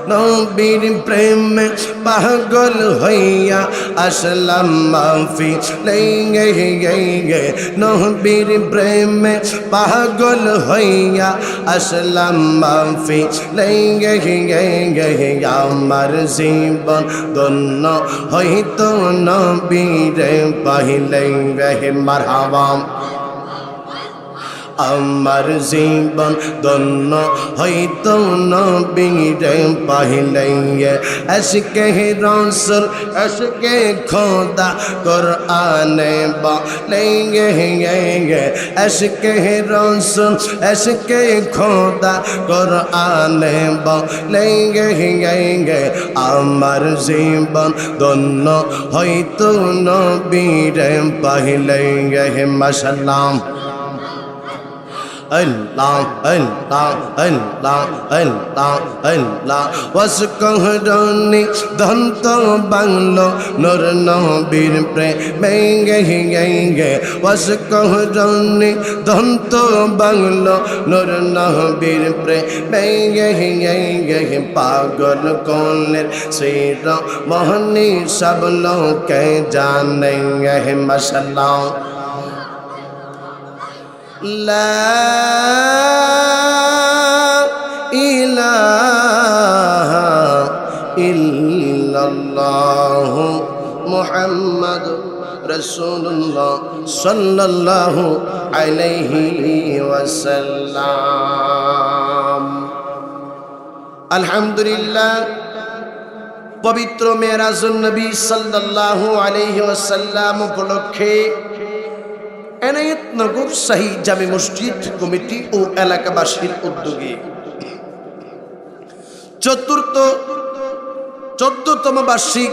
নবীর প্রেমে পাগল হইয়া আসলাম, মাফি লেঙ্গে গে নবীর প্রেমে পাগল হইয়া আসলাম, মাফি লেঙ্গে গে আমার জীবন দন্য হইতো নবীরে পাহিলে মারহাবাম। আমার জীবন দন্য হইতো নবীরে পাহিলাইয়ে। আশকে রসুল আশকে খোদা কোরআনে বলেঙ্গে আশকে রসুল আশকে খোদা কোরআনে বলেঙ্গে আমার জীবন দন্য হইতো নবীরে পাহিলাইয়ে মাশাল্লাহ Allah, Allah, Allah, Allah, Allah ওয়াসকহরনি দন্ত বাংলো নর নবীর প্রেমে গে গে গে ওয়াসকহরনি দন্ত বাংলো নর নবীর প্রেমে গে গে গে পাগল কোলের শ্রীর মোহনী সব লোকে জানে গে মশাল্লাহ لا إله إلا الله محمد رسول الله صلى الله عليه وسلم الحمد لله পবিত্র মেরাজুল নবী সাল্লাল্লাহু আলাইহি ওয়াসাল্লাম উপলক্ষে এনায়েতনগর শাহী জামে মসজিদ কমিটি ও এলাকাবাসীর উদ্যোগে। চতুর্থ, চোদ্দতম বার্ষিক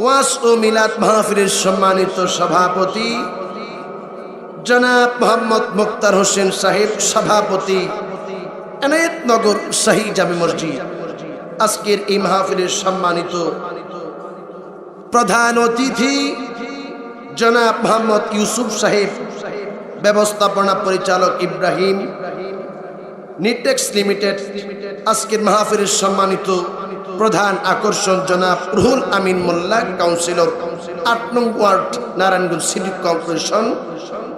ওয়াস ও মিলাদ মাহফিলের সম্মানিত সভাপতি জনাব মোহাম্মদ মুক্তার হোসেন সাহেব, সভাপতি এনায়েতনগর শাহী জামে মসজিদ। আজকের এই মাহফিলের সম্মানিত প্রধান অতিথি জনাব মোহাম্মদ ইউসুফ সাহেব, ব্যবস্থাপনা পরিচালক ইব্রাহিম নিটেক্স লিমিটেড, আজকের মাহফিলের সম্মানিত প্রধান আকর্ষণ জনাব রুহুল আমিন মোল্লা, কাউন্সিলর আট নং ওয়ার্ড, নারায়ণগঞ্জ সিটি কর্পোরেশন।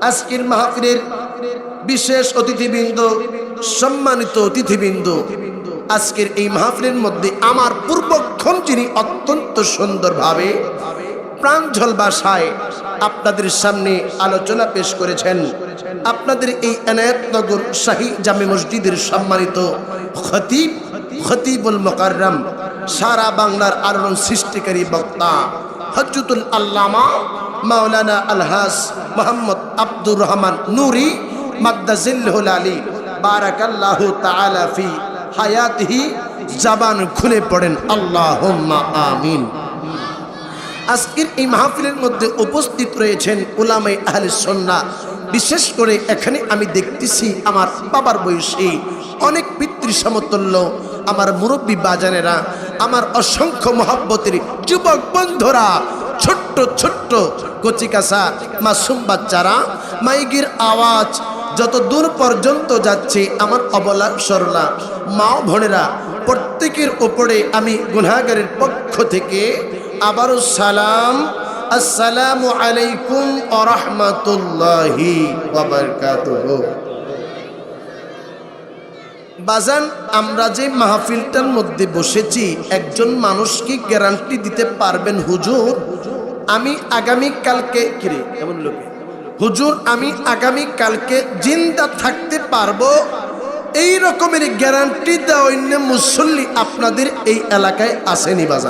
আজকের মাহফিলের বিশেষ অতিথিবৃন্দ, সম্মানিত অতিথিবৃন্দ, আজকের এই মাহফিলের মধ্যে আমার পূর্বক্ষণ যিনি অত্যন্ত সুন্দরভাবে প্রাঞ্জল ভাষায় আপনাদের সামনে আলোচনা পেশ করেছেন। আপনাদের এই এনায়তনগর শাহী জামে মসজিদের সম্মানিত খতিব, খতিবুল মোকাররম, সারা বাংলার আলোড়ন সৃষ্টিকারী বক্তা হজরতুল আল্লামা মাওলানা আলহাস মোহাম্মদ আব্দুর রহমান নুরি মাদ্দাজিল্লুল আলী, বারাকাল্লাহু তাআলা ফি হায়াতিহি, জাবান খুলে পড়েন। আল্লাহুম্মা আমিন। আজকের এই মাহফিলের মধ্যে উপস্থিত রয়েছেন ওলামে আহলে সন্না বিশেষ করে এখানে আমি দেখতেছি আমার বাবার বয়সী, অনেক পিতৃ সমতুল্য আমার মুরব্বী বাজানেরা, আমার অসংখ্য মহাব্বতের যুবক বন্ধুরা, ছোট্ট ছোট্ট কচিকাসা মাসুম বাচ্চারা মাইগির আওয়াজ যত দূর পর্যন্ত যাচ্ছে আমার অবলা সরলা, মা ভনেরা প্রত্যেকের ওপরে আমি গুনাগারের পক্ষ থেকে আবারও সালাম। আসসালামু আলাইকুম আরহামতুল্লাহি বাজান, আমরা যে মাহফিলটার মধ্যে বসেছি, একজন মানুষ কি গ্যারান্টি দিতে পারবেন হুজুর? আমি আগামী কালকে কিরে এমন লোকে? হুজুর, আমি আগামী কালকে জিন্দা থাকতে পারব। এই রকমের গ্যারান্টি দেওয়া অন্য মুসল্লি আপনাদের এই এলাকায় আসেনি বাজান।